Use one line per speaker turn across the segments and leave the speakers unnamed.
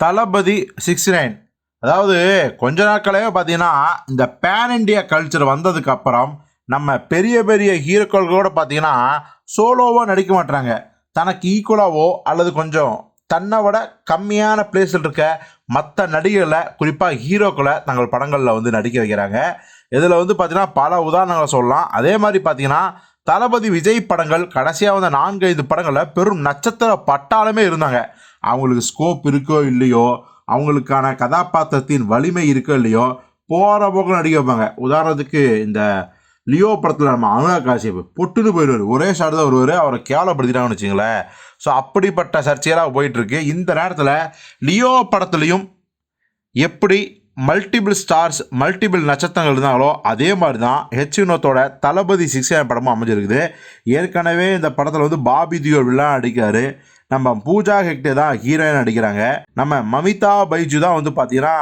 தளபதி sixty nine. அதாவது கொஞ்ச நாட்களே பார்த்தீங்கன்னா இந்த பேன் இண்டியா கல்ச்சர் வந்ததுக்கு அப்புறம் நம்ம பெரிய பெரிய ஹீரோக்கள் கூட பார்த்தீங்கன்னா சோலோவாக நடிக்க மாட்டாங்க தனக்கு ஈக்குவலாகவோ அல்லது கொஞ்சம் தன்னை விட கம்மியான பிளேஸில் இருக்க மற்ற நடிகர்களை குறிப்பாக ஹீரோக்களை தங்கள் படங்களில் வந்து நடிக்க வைக்கிறாங்க. இதில் வந்து பார்த்தீங்கன்னா பல உதாரணங்களை சொல்லலாம். அதே மாதிரி பார்த்தீங்கன்னா தளபதி விஜய் படங்கள் கடைசியாக வந்த நான்கு ஐந்து படங்களில் பெரும் நட்சத்திர பட்டாலுமே இருந்தாங்க. அவங்களுக்கு ஸ்கோப் இருக்கோ இல்லையோ அவங்களுக்கான கதாபாத்திரத்தின் வலிமை இருக்கோ இல்லையோ போகிற போக்கு நடிக்க வைப்பாங்க. உதாரணத்துக்கு இந்த லியோ படத்தில் நம்ம அனுராக் காசியப் பொட்டுன்னு போயிடுவார். ஒரே ஷாட் தான் வருவார். அவரை கேவலப்படுத்திட்டாங்கன்னு வச்சுங்களேன் ஸோ அப்படிப்பட்ட சர்ச்சையெல்லாம் போயிட்டுருக்கு இந்த நேரத்தில் லியோ படத்துலையும் எப்படி மல்டிபிள் ஸ்டார்ஸ் மல்டிபிள் நட்சத்திரங்கள் இருந்தாங்களோ அதே மாதிரி தான் ஹெச் வினோத்தோட தளபதி சிக்ஸ் படமும் அமைஞ்சிருக்குது. ஏற்கனவே இந்த படத்தில் வந்து பாபி தியோ விழா அடிக்கார் நம்ம பூஜா ஹெக்டே தான் ஹீரோயின் நடிக்கிறாங்க. நம்ம மமிதா பைஜு தான் வந்து பார்த்தீங்கன்னா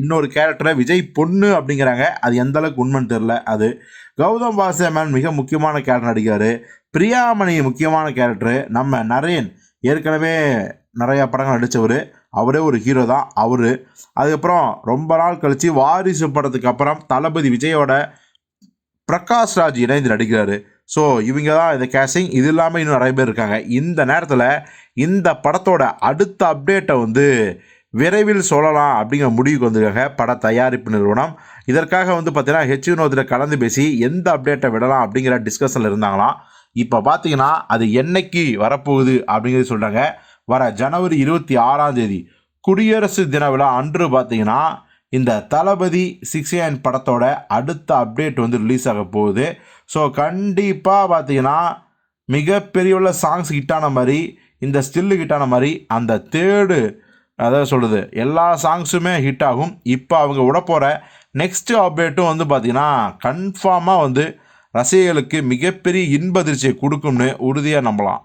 இன்னொரு கேரக்டரை விஜய் பொண்ணு அப்படிங்கிறாங்க. அது எந்த அளவுக்கு உண்மைன்னு தெரில அது கௌதம் வாசேமன் மிக முக்கியமான கேரக்டர் நடிக்காரு பிரியாமணி முக்கியமான கேரக்டரு நம்ம நரேன் ஏற்கனவே நிறையா படங்கள் நடித்தவர் அவரே ஒரு ஹீரோ தான். அவர். அதுக்கப்புறம் ரொம்ப நாள் கழித்து வாரிசு படத்துக்கு அப்புறம் தளபதி விஜயோட பிரகாஷ் ராஜ் இணைந்து நடிக்கிறாரு. ஸோ இவங்க தான் இந்த கேசிங் இது இல்லாமல் இன்னும் நிறைய பேர் இருக்காங்க. இந்த நேரத்தில் இந்த படத்தோட அடுத்த அப்டேட்டை வந்து விரைவில் சொல்லலாம் அப்படிங்கிற முடிவுக்கு வந்திருக்காங்க பட தயாரிப்பு நிறுவனம். இதற்காக வந்து பார்த்தீங்கன்னா ஹெச் வினோதில் கலந்து பேசி எந்த அப்டேட்டை விடலாம் அப்படிங்கிற டிஸ்கஷனில் இருந்தாங்களாம். இப்போ பார்த்தீங்கன்னா அது என்னைக்கு வரப்போகுது அப்படிங்கிறது சொல்கிறாங்க வர ஜனவரி இருபத்தி ஆறாம் தேதி. குடியரசு தின விழா அன்று பார்த்தீங்கன்னா இந்த தளபதி சிக்ஸ் ஏன் படத்தோட அடுத்த அப்டேட் வந்து ரிலீஸ் ஆக போகுது. ஸோ கண்டிப்பாக பார்த்தீங்கன்னா மிகப்பெரிய உள்ள சாங்ஸ் ஹிட்டான மாதிரி இந்த ஸ்டில்லு ஹிட்டான மாதிரி அந்த தேர்டு அதாவது சொல்கிறது எல்லா சாங்ஸுமே ஹிட் ஆகும். இப்போ அவங்க விட போகிற நெக்ஸ்ட்டு அப்டேட்டும் வந்து பார்த்திங்கன்னா கன்ஃபார்மாக வந்து ரசிகர்களுக்கு மிகப்பெரிய இன்பதிர்ச்சியை கொடுக்கும்னு உறுதியாக நம்பலாம்.